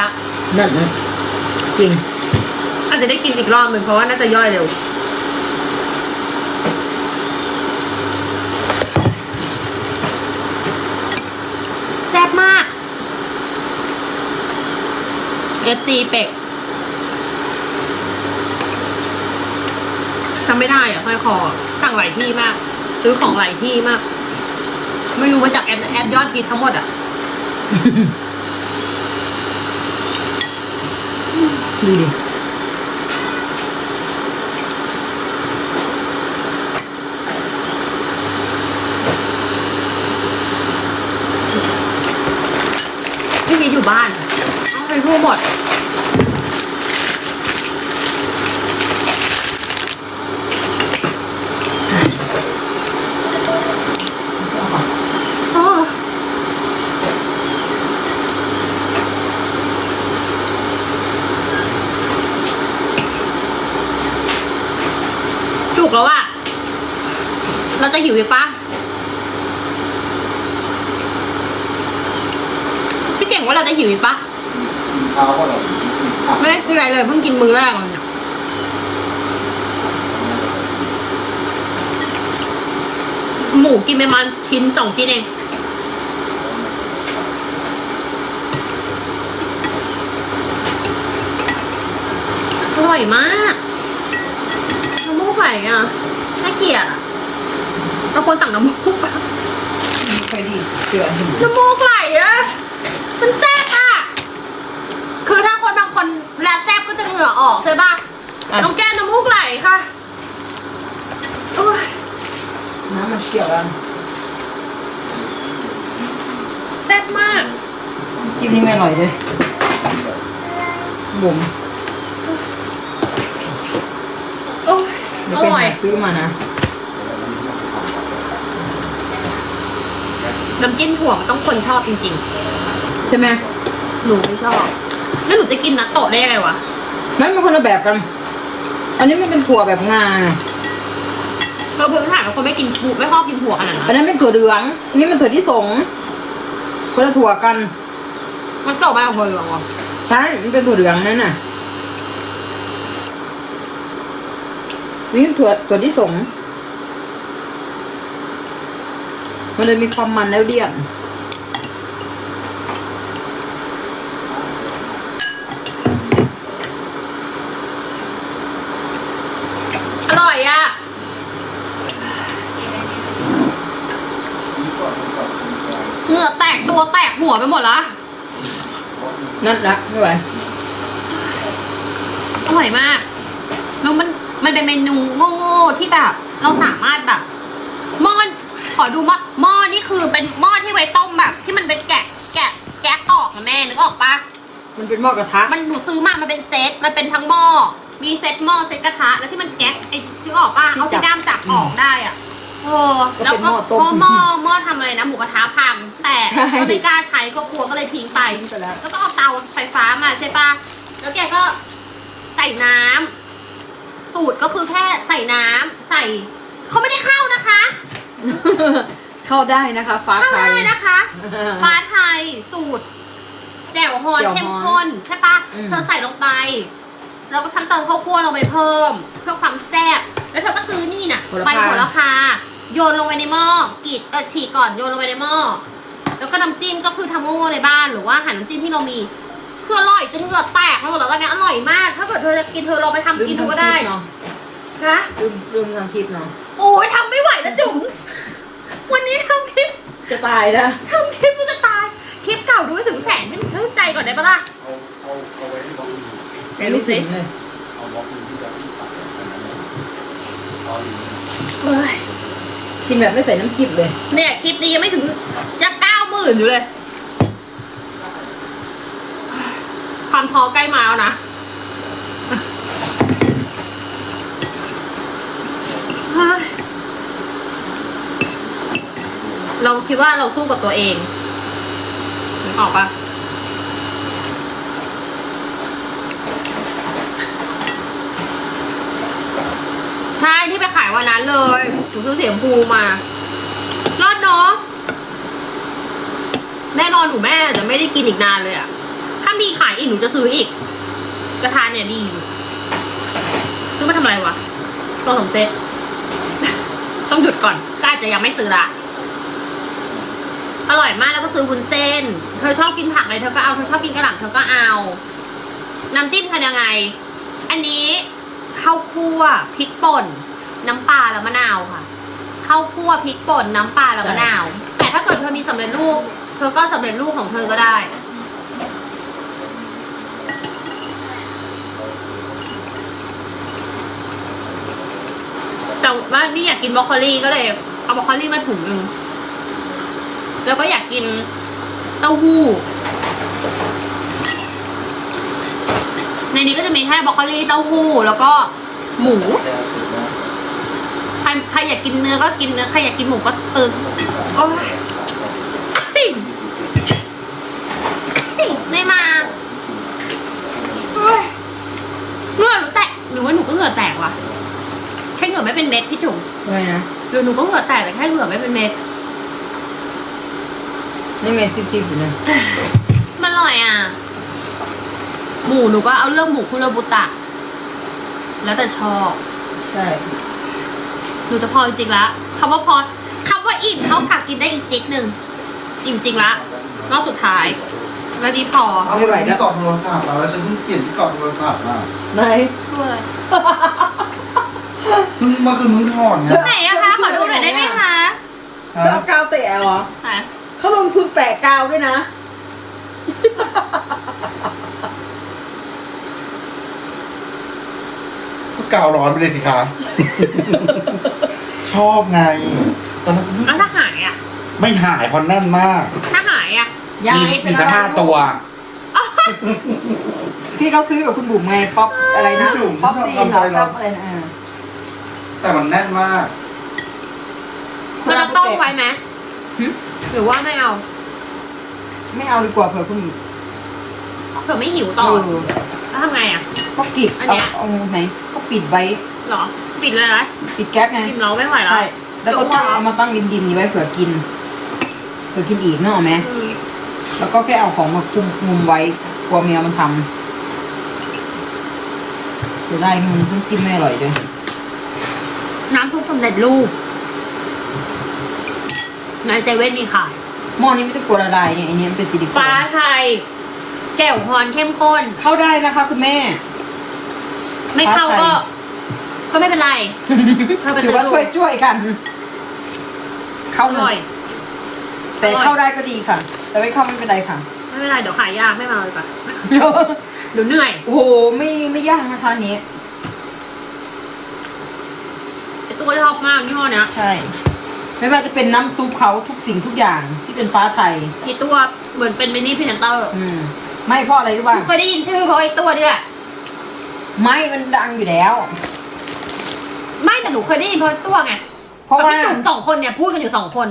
ละนั่นนะจริง อาจจะได้กินอีกรอบหนึ่งเพราะว่าน่าจะย่อยเร็ว แซ่บมาก เอฟซีเป็กจำไม่ได้อะค่อยคอสั่งหลายที่มาก ซื้อของหลายที่มาก ไม่รู้มาจากแอปแอปยอดกินทั้งหมดอะ ดูดิ พี่มีอยู่บ้านเอาไปทั่วหมด โอ้จุก แล้วอะเราจะหิวอีกปะพี่เก่งว่าเราจะหิวอีกปะเช้าก็เราผักไม่ได้กินอะไรเลยเพิ่งกินมือแรกเลยเนี่ยหมูกินไปมาชิ้นสองชิ้นเองอร่อยมาก ไหลอะน่าเกลียดอะเราควรสั่งน้ำมูกปะไม่ค่อยดีเกลือเห็นน้ำมูกไหลอะมันแซ่บอะคือถ้าคนบางคนเวลาแซ่บก็จะเหงื่อออกใช่ป่ะ น้องแก้มน้ำมูกไหลค่ะโอ้ยน้ำมันเกี่ยวกันแซ่บมาก จิ้มนี่ไม่อร่อยเลยบุ๋ม โอ้ย เดี๋ยวอไปร่อยหาซื้อมานะ น้ำจิ้มถั่วมันต้องคนชอบจริงใช่ไหมๆ หนูไม่ชอบ แล้วหนูจะกินนัตโตะได้ยังไงวะมันเป็นคนละแบบกัน อันนี้มันเป็นถั่วแบบงาไงเราพื้นฐานเป็นคนไม่กินถั่วไม่ชอบกินถั่วขนาดอันั้นนนั้นเป็นถั่วเหลืองอันนี้มันถั่วที่สงคนละถั่วกัน มันโตมาของถั่วเหลืองวะใช่มันเป็นถั่วเหลืองนั่นน่ะ นี่ถั่วถั่วที่สงมันเลยมีความมันแล้วเดี่ยนอร่อยอะ เหงื่อแตกตัวแตกหัวไปหมดละ นั่นละไม่ไหว อร่อยมาก แล้วมัน มันเป็นเมนูโง่ๆที่แบบ เราสามารถแบบหม้อขอดูหม้อหม้อนี่คือเป็นหม้อที่ไว้ต้มแบบ ที่มันเป็นแกะแกะแก๊สออกนะแม่นึกออกปะมันเป็นหม้อกระทะ มันหนูซื้อมามันเป็นเซตมันเป็นทั้งหม้อมีเซตหม้อเซตกระทะแล้วที่มันแก๊สไอ้นึกออกปะเอาที่ด้ามจับออกได้อะโอ้แล้วก็เพราะหม้อหม้อทำอะไรนะหมูกระทะพังแต่ก็ไม่กล้าใช้ก็กลัวก็เลยทิ้งไปทิ้งไปแล้วแล้วก็เอาเตาไฟฟ้ามาใช่ปะแล้วแกก็ใส่น้ำ สูตรก็คือแค่ใส่น้ำใส่เขาไม่ได้เข้านะคะเข้าได้นะคะฟ้าเข้าไทย ได้นะคะ ฟ้าไทยสูตร แจ่วฮอนแจ่วฮอนเข้มข้นใช่ปะอืม เธอใส่ลงไป แล้วก็ฉันเติมข้าวคั่วลงไปเพิ่ม เพื่อความแซ่บแล้วเธอก็ซื้อนี่น่ะโหระใบพาโหระพาโยนลงไปในหม้อกรีดเออฉีกก่อนโยนลงไปในหม้อแล้วก็น้ำจิ้มก็คือทำโง่ในบ้านหรือว่าหาน้ำจิ้มที่เรามี คืออร่อยจนเหงื่อแตกไปหมดแล้วตอนนี้อร่อยมาก ถ้าเกิดเธอจะกินเธอลองไปทำกินดูก็ได้เนาะฮะลืมลืมทำคลิปเนาะโอ้ยทำไม่ไหวแล้วจุ๋มวันนี้ทำคลิปจะตายแล้วทำคลิปกูจะตาย คลิปเก่าดูให้ถึงแสนให้หนูชื่นใจก่อนได้ปะล่ะเอาเอาเอาไว้ที่บล็อกมือไม่รู้สึกเลยเอาบล็อกมือที่จะที่ตัดอันนั้นเลยเอาอยู่เอ้ยกินแบบไม่ใส่น้ำจิ้มเลย เนี่ยคลิปนี้ยังไม่ถึงจะเก้าหมื่นอยู่เลย ความท้อใกล้มาแล้วนะ เราคิดว่าเราสู้กับตัวเองนึกออกปะใช่ที่ไปขายวันนั้นเลยหนูซื้อเสียงภูมารอดเนาะแน่นอนหนูแม่จะไม่ได้กินอีกนานเลยอะ มีมีขายอีกหนูจะซื้ออีก กระทะเนี่ยดีอยู่ซื้อมาทำอะไรวะรอสมเซ็ตต้องหยุดก่อนก็อาจจะยังไม่ซื้อละอร่อยมากแล้วก็ซื้อวุ้นเส้น เธอชอบกินผักอะไรเธอก็เอาเธอชอบกินกระหล่ำเธอก็เอา น้ำจิ้มทำยังไง อันนี้ข้าวคั่วพริกป่น น้ำปลาและมะนาวค่ะข้าวคั่วพริกป่นน้ำปลาและมะนาว แต่ถ้าเกิดเธอมีสำเร็จรูป เธอก็สำเร็จรูปของเธอก็ได้ ว่านี่อยากกินบรอกโคลีก็เลยเอาบรอกโคลีมาถุงหนึ่งแล้วก็อยากกินเต้าหู้ ในนี้ก็จะมีแค่บรอกโคลีเต้าหู้แล้วก็หมูใครใครอยากกินเนื้อก็กินเนื้อใครอยากกินหมูก็ตึงโอ้ยไม่มาเหงื่อหนูแตกหรือว่าหนูก็เหงื่อแตกวะ เหงื่อไม่เป็นเม็ดพี่จุ๋มอะไรนะหรือหนูก็เหงื่อแตกแต่แค่เหงื่อไม่เป็นเม็ดนี่เมนซิบๆอยู่นะมันอร่อยอะ หมูหนูก็เอาเรื่องหมูคุโรบุตะ แล้วแต่ชอบใช่หนูจะพอจริงๆละคำว่าพอคำว่าอิ่มเท่ากับกินได้อีกจิ๊กหนึ่งอิ่มจริงละรอบสุดท้ายแล้วดีพอเอาไปที่กรอบโทรศัพท์มาแล้วฉันเพิ่งเปลี่ยนที่กรอบโทรศัพท์มาไหนตัวอะไร เพิ่งเมื่อคืนมึงถอนไงไหนอะคะ ขอดูหน่อยได้ไหมคะเธอเอากาวเตะเหรอไหนเขาลงทุนแปะกาวด้วยนะ ก็กาวร้อนไปเลยสิคะชอบไงตอนนั้นแล้วถ้าหายอะไม่หายเพราะแน่นมาก ถ้าหายอะยายมีเป็มีนตั้งอะไรห้าตัว ที่เขาซื้อกับคุณบุ๋มไงป๊อปอะไรนะพี่จุ๋มป๊อปตีนเหรอทำใจเราป๊อปอะไรนะอ่า แต่มันแน่นมาก มันจะต้มไว้ไหมหึ หรือว่าไม่เอา ไม่เอาดีกว่าเผื่อคุณเผื่อไม่หิวต่อเออแล้วทำไงอะก็ปิดอันเอาเนี้ยเอาไหน ก็ปิดไว้ หรอ ปิดเลยนะปิดแก๊สไงกินเราไม่ไหวแล้ว ใช่แล้วก็ตั้งเอามาตั้งริมๆนี้ไว้เผื่อกิน เผื่อกินอีกเนกอะไหม อืมแล้วก็แค่เอาของมาคุมมุมไว้กลัวแมวมันทำเสียดายมันซึ่งกินไม่อร่อยเลย น้ำซุปสำเร็จรูปในเซเว่นมีขายหม้อนี้ไม่ต้องกลัวละลายเนี่ยอันนี้มันเป็นซิลิโคนฟ้าไทย แก้วพรเข้มข้น เข้าได้นะคะคุณแม่ ไม่เข้าฟ้าไทก็ยก็ไม่เป็นไรเธอไปถือว่าซื้อดูช่วยช่วยๆกัน เข้าอหน่ร่ออยยแต่อร่อยเข้าได้ก็ดีค่ะ แต่ไม่เข้าไม่เป็นไรค่ะ ไม่เป็นไรเดี๋ยวขายยากไม่มาเลยปะเดี๋ยวเหนื่อย โอ้โหไม่ไม่ยากนะคะอันนี้ ไอ ตัวชอบมากยี่ห้อเนี้ยใช่ ไม่ว่าจะเป็นน้ำซุปเขาทุกสิ่งทุกอย่างที่เป็นฟ้าไทยไอตัวเหมือนเป็นมินิพรีเซนเตอร์อืม ไม่เพราะอะไรรู้ป่ะเคยได้ยินชื่อเขาไอตัวนี่แหละไม่มันดังอยู่แล้ว ไม่แต่หนูเคยได้ยินเพราะตัวไงเพราะกับว่า พี่จุ๋มสองคนเนี่ยพูดกันอยู่สองคน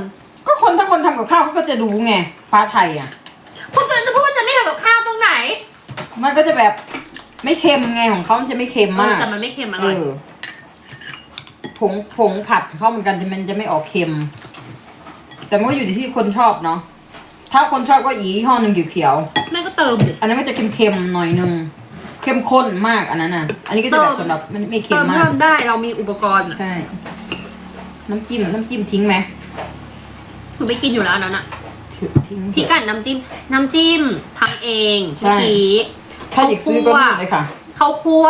ก็คนถ้าคนทำกับข้าวเขาก็จะรู้ไงฟ้าไทยอะพวกนั้นจะพูดว่าฉันไม่ทำกับข้าวตรงไหนมันก็จะแบบไม่เค็มไงของเขามันจะไม่เค็มเอมาอกแต่มันไม่เค็มอเอร่อยอ ผงผงผัดเขาเหมือนกันจะมันจะไม่ออกเค็ม แต่มันก็อยู่ที่คนชอบเนาะถ้าคนชอบก็อียี่ห้อหนึ่งเขียวแม่ก็เติมดิ ๆอันนั้นก็จะเค็มๆหน่อยนึงเข้มข้นมากอันนั้นน่ะ อันนี้ก็จะแบบเติมสำหรับมันไม่เค็เติมมมาเพิ่ก มได้เรามีอุปกรณ์ใช่ น้ำจิ้มน้ำจิ้มทิ้งไหมหนูไปกินอยู่แล้วอันนั้นอะทิ้งพี่กันน้ำจิ้มน้ำจิ้มทำเองใช่ เมื่อกี้ถ้าอยากซื้อก็นี่เลยค่ะข้าวคั่ว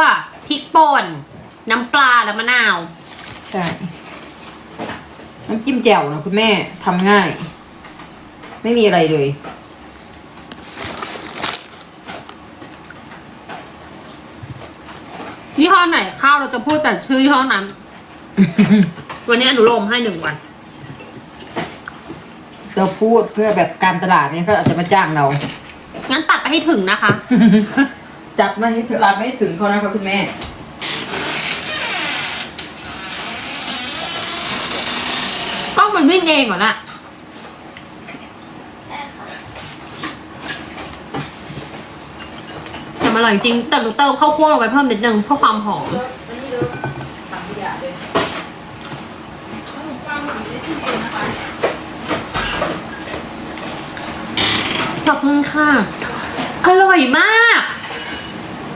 พริกป่น น้ำปลาและมะนาว ใช่ น้ำจิ้มแจ่วนะคุณแม่ทำง่าย ไม่มีอะไรเลย ยี่ห้อไหนข้าวเราจะพูดแต่ชื่อยี่ห้อนั้น วันนี้อนุโลมให้หนึ่งวัน เราพูดเพื่อแบบการตลาดเนี่ยเขาอาจจะมาจ้างเรา งั้นตัดไปให้ถึงนะคะ จับมาให้ถึงร้านไม่ให้ถึงเขานะคะคุณแม่ มันวิ่งเองเหรอน่ะแต่มันอร่อยจริงแต่หนูเติมข้าวคั่วลงไปเพิ่มนิดนึงเพื่อความหอมขอบคุณค่ะ อร่อยมาก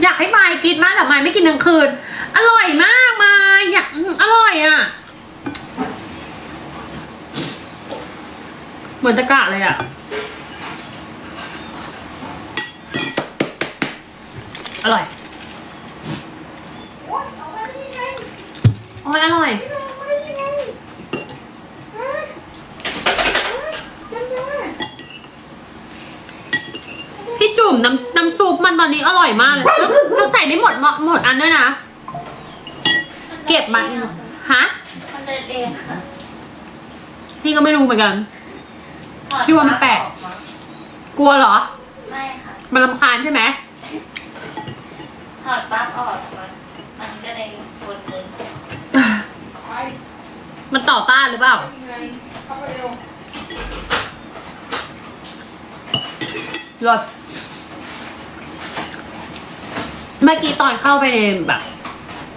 อยากให้มายกินมากแต่มายไม่กินทั้งคืน อร่อยมากมายอยากอืมอร่อยอะ เหมือนตะกะเลยอะ อร่อย โอ้ยอร่อย พี่จุ่มน้ำน้ำซุปมันตอนนี้อร่อยมากเลยแล้วเราใส่ไม่หมดหมดหมดอันด้วยนะ เก็บมาฮะ มันเดินเองค่ะ พี่ก็ไม่รู้เหมือนกันถอด พี่ว่ามันแปลกออมากลัวเหรอ ไม่ค่ะ มันรำคาญใช่ไหม ถอดปลั๊กออกมันมันก็เลยวนเดินมันต่อต้านหรือเปล่าเข้าไปเร็วรสเมื่อกี้ตอนเข้าไปในแบบ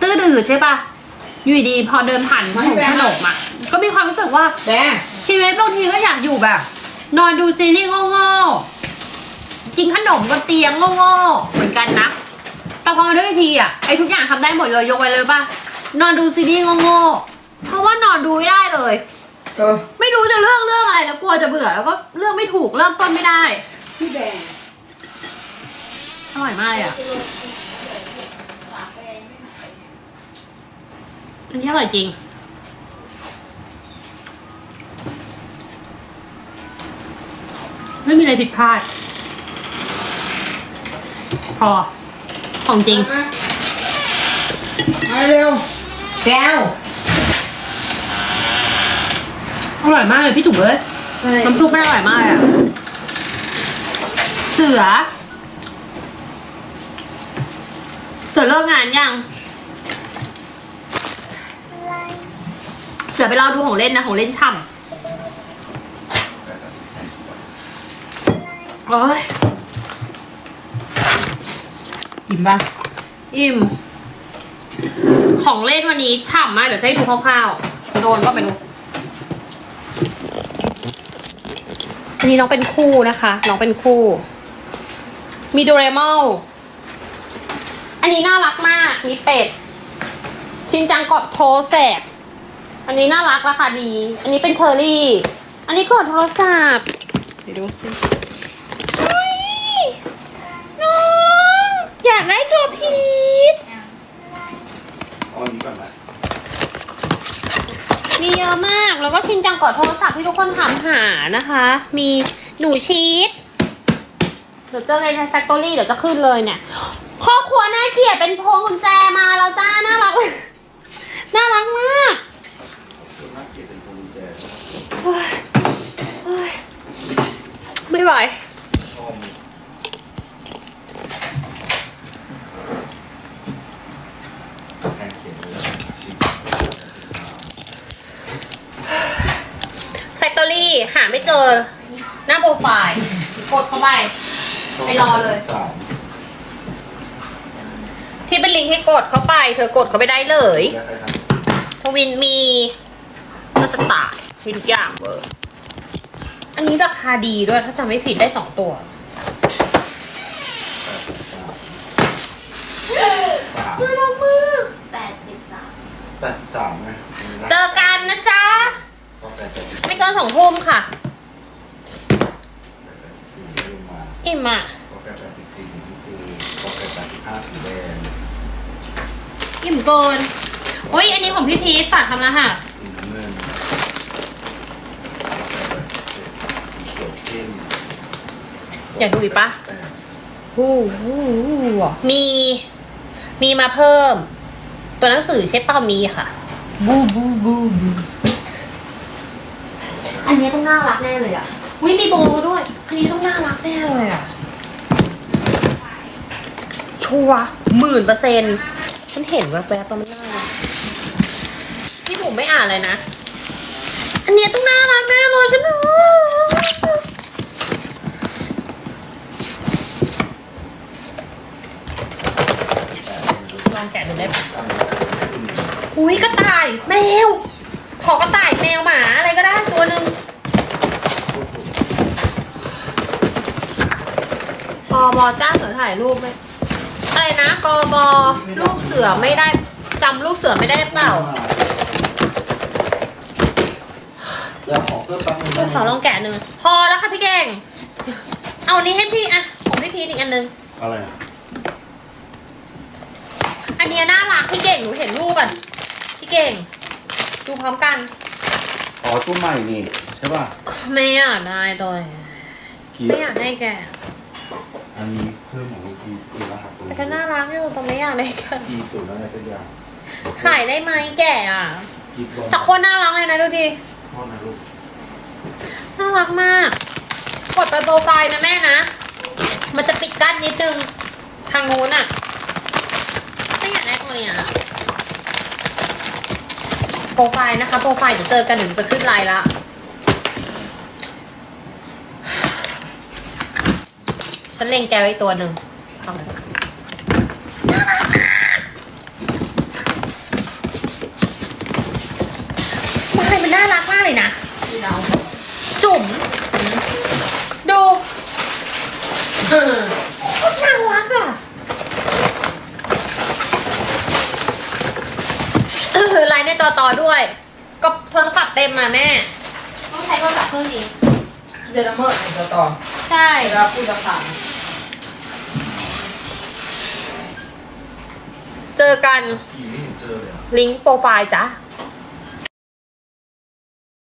ตื้อดืดใช่ปะอยู่ดีๆพอเดินผ่านขนมขนมอะ ก็มีความรู้สึกว่า แดงชีวิตบางทีก็อยากอยู่แบบ นอนดูซีรีส์โง่ๆกินขนมบนเตียงโง่ๆเหมือนกันนะ แต่พอมาด้วยทีอะไอ้ทุกอย่างทำได้หมดเลยยกไว้เลยป่ะ นอนดูซีรีส์โง่ๆเพราะว่านอนดูไม่ได้เลยเออไม่รู้จะเลือกเรื่องอะไรแล้วกลัวจะเบื่อแล้วก็เลือกไม่ถูกเริ่มต้นไม่ได้พี่แดงอร่อยมากเลยอะอันนี้อร่อยจริง ไม่มีอะไรผิดพลาด พอ ของจริงมามาเร็วแก้วอร่อยมากเลยพี่จุ๋มเอ้ยน้ำซุปมันอร่อยมากเลยอะเสือ เสือเลิกงานยัง เสือไปรอดูของเล่นนะ ของเล่นช่ำ โอ้ยอิ่มปะอิ่ม ของเล่นวันนี้ฉ่ำมากเดี๋ยวจะให้ดูคร่าวๆ โดนก็ไปดู อันนี้น้องเป็นคู่นะคะ น้องเป็นคู่ มีโดเรมอนอันนี้น่ารักมาก มีเป็ด ชินจังกอดโทรแสบอันนี้น่ารักราคาดี อันนี้เป็นเชอรี่ อันนี้กอดโทรศัพท์เดี๋ยวดูสิ อยากได้ตัวพีชเอาอันนี้ก่อนนะมีเยอะมาก แล้วก็ชินจังกอดโทรศัพท์ที่ทุกคนถามหานะคะ มีหนูชีสเดี๋ยวเจอในแฟคทอรี่เดี๋ยวจะขึ้นเลยเนี่ยครอบครัวน่าเกลียดเป็นพวงกุญแจมาแล้วจ้า น่ารัก น่ารักมากส่วนมากเก็บเป็นพวงกุญแจโอ๊ยโอ๊ยไม่ไหว ชอบแทนเขียนเลย แฟคทอรี่หาไม่เจอ หน้าโปรไฟล์กดเข้าไป ไปรอเลยสามที่เป็นลิงก์ให้กดเข้าไป เธอกดเข้าไปได้เลยแล้วใครททวินมีก็สตาร์มีทุกอย่างเบอร์อันนี้ราคาดีด้วยถ้าจำไม่ผิดได้สองตัวำสามน่ารักมากแปดสิบสามแปดสิบสามไง เจอกันนะจ๊ะ ก็แปด สิบสี่ไม่เกินสองทุ่มค่ะลงมาอิ่มอะก็แปดสิบสี่นี่คือก็แปดสิบห้าสีแดงอิ่มเกินอุ้ยอันนี้ของพี่พีชฝากทำนะค่ะ สีน้ำเงินเขียวเข้มอยากดูอีกปะ แปดฮู้ฮู้ฮู้อะมี มีมาเพิ่ม ตัวหนังสือใช่เปล่ามีค่ะ บูบูบูบู อันนี้ต้องน่ารักแน่เลยอะวิมีโบด้วย อันนี้ต้องน่ารักแน่เลยอะ ชัวหมื่นเปอร์เซ็นต์ฉันเห็นแวบๆตอนมันน่ารักพี่บุ๋มไม่อ่านเลยนะ อันเนี้ยต้องน่ารักแน่เลยฉันรู้ลองแกะดูได้ปะอุ้ยกระต่ายแมว ขอกระต่ายแมวหมาอะไรก็ได้ตัวหนึ่ง อ๋อ บจ้าเสือถ่ายรูปไหมอะไรนะกบลูกเสือไม่ได้จำลูกเสือไม่ได้เปล่าเดี๋ยวขอเพิ่มแป๊บนึงลูกสาวลองแกะหนึ่งพอแล้วค่ะพี่เก่งเอาอันนี้ให้พี่อะของพี่พีทอีกอันนึง อะไรอะอันเนี้ยน่ารักพี่เก่งหนูเห็นรูปอะพี่เก่ง ดูพร้อมกันอ๋อตู้ใหม่นี่ ใช่ป่ะ ไม่อยากได้ตัวกีไม่อยากให้แกอันนี้เพิ่มของลูกกีกีรหัสตรงนี้ ก็น่ารักอยู่แต่ไม่อยากได้แกกีศูนย์อะไรสักอย่างขายได้ไหมแกอะ กีบอลแต่โคตรน่ารักเลยนะดูดิโทษนะลูกน่ารักมาก กดไปโปรไฟล์นะแม่นะ มันจะปิดกั้นนิดนึง ทางนู้นอะไม่อยากได้ตัวเนี้ยโปรไฟล์นะคะ โปรไฟล์เดี๋ยวเจอกันหนึ่งจะขึ้นไลน์ละ ฉันเล็งแกไว้ตัวหนึ่งเอาเลยวายมันน่ารักมาก เลยนะที่เราจุ่ม ดูโคตรน่ารักอะเออไลน์ในต่อต่อด้วย ก็โทรศัพท์เต็มมาแม่ ต้องใช้โทรศัพท์เครื่องนี้ เดนเมอร์ไอ้ต่อ ใช่เวลาพูดราคาเจอกันกีไม่เห็นเจอเลยอะลิงก์โปรไฟล์จ้ะ